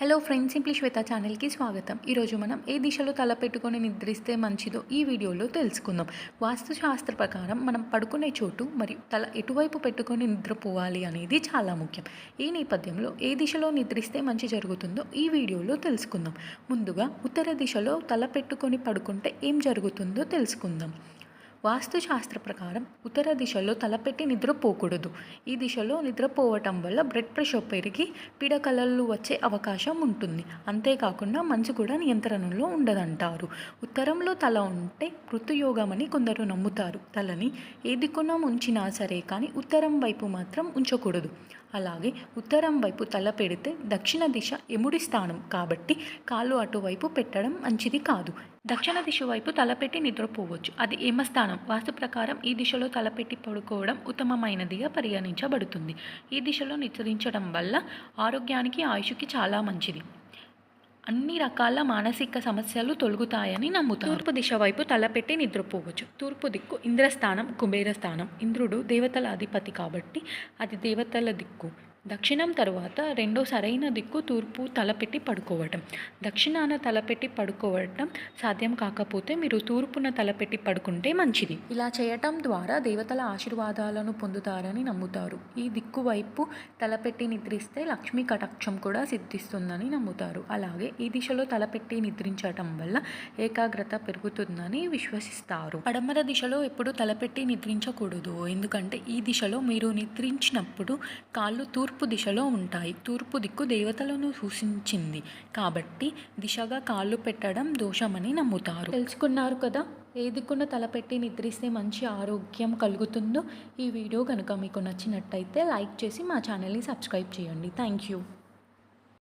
Hello friends simply శ్వేత ఛానల్కి స్వాగతం. ఈరోజు మనం ఏ దిశలో తల పెట్టుకొని నిద్రిస్తే మంచిదో ఈ వీడియోలో తెలుసుకుందాం. వాస్తుశాస్త్ర ప్రకారం మనం పడుకునే చోటు మరియు తల ఎటువైపు పెట్టుకొని నిద్రపోవాలి అనేది చాలా ముఖ్యం. ఈ నేపథ్యంలో ఏ దిశలో నిద్రిస్తే మంచి జరుగుతుందో ఈ వీడియోలో తెలుసుకుందాం. ముందుగా ఉత్తర దిశలో తల పెట్టుకొని పడుకుంటే ఏం జరుగుతుందో తెలుసుకుందాం. వాస్తుశాస్త్ర ప్రకారం ఉత్తర దిశలో తలపెట్టి నిద్రపోకూడదు. ఈ దిశలో నిద్రపోవటం వల్ల బ్లడ్ ప్రెషర్ పెరిగి పిడకలలు వచ్చే అవకాశం ఉంటుంది. అంతేకాకుండా మంచు కూడా నియంత్రణలో ఉండదంటారు. ఉత్తరంలో తల ఉంటే మృత్యుయోగం అని కొందరు నమ్ముతారు. తలని ఏ దిక్కున ఉంచినా సరే కానీ ఉత్తరం వైపు మాత్రం ఉంచకూడదు. అలాగే ఉత్తరం వైపు తల పెడితే దక్షిణ దిశ ఎముడి స్థానం కాబట్టి కాళ్ళు అటువైపు పెట్టడం మంచిది కాదు. దక్షిణ దిశ వైపు తలపెట్టి నిద్రపోవచ్చు. అది ఏమస్థానం వాస్తు ప్రకారం ఈ దిశలో తలపెట్టి పడుకోవడం ఉత్తమమైనదిగా పరిగణించబడుతుంది. ఈ దిశలో నిద్రించడం వల్ల ఆరోగ్యానికి ఆయుష్కి చాలా మంచిది. అన్ని రకాల మానసిక సమస్యలు తొలగుతాయని నమ్ముతారు. తూర్పు దిశ వైపు తలపెట్టి నిద్రపోవచ్చు. తూర్పు దిక్కు ఇంద్రస్థానం కుబేర స్థానం. ఇంద్రుడు దేవతల అధిపతి కాబట్టి అది దేవతల దిక్కు. దక్షిణం తరువాత రెండో సరైన దిక్కు తూర్పు తలపెట్టి పడుకోవటం. దక్షిణాన తలపెట్టి పడుకోవటం సాధ్యం కాకపోతే మీరు తూర్పున తలపెట్టి పడుకుంటే మంచిది. ఇలా చేయటం ద్వారా దేవతల ఆశీర్వాదాలను పొందుతారని నమ్ముతారు. ఈ దిక్కు వైపు తలపెట్టి నిద్రిస్తే లక్ష్మీ కటాక్షం కూడా సిద్ధిస్తుందని నమ్ముతారు. అలాగే ఈ దిశలో తలపెట్టి నిద్రించటం వల్ల ఏకాగ్రత పెరుగుతుందని విశ్వసిస్తారు. పడమర దిశలో ఎప్పుడు తలపెట్టి నిద్రించకూడదు. ఎందుకంటే ఈ దిశలో మీరు నిద్రించినప్పుడు కాళ్ళు తూర్పు దిశలో ఉంటాయి. తూర్పు దిక్కు దేవతలను సూచించింది. కాబట్టి దిశగా కాళ్ళు పెట్టడం దోషమని నమ్ముతారు. తెలుసుకున్నారు కదా? ఏ దిక్కున తలపెట్టి నిద్రిస్తే మంచి ఆరోగ్యం కలుగుతుందో ఈ వీడియో కనుక మీకు నచ్చినట్టయితే లైక్ చేసి మా ఛానల్ని సబ్స్క్రైబ్ చేయండి. Thank you.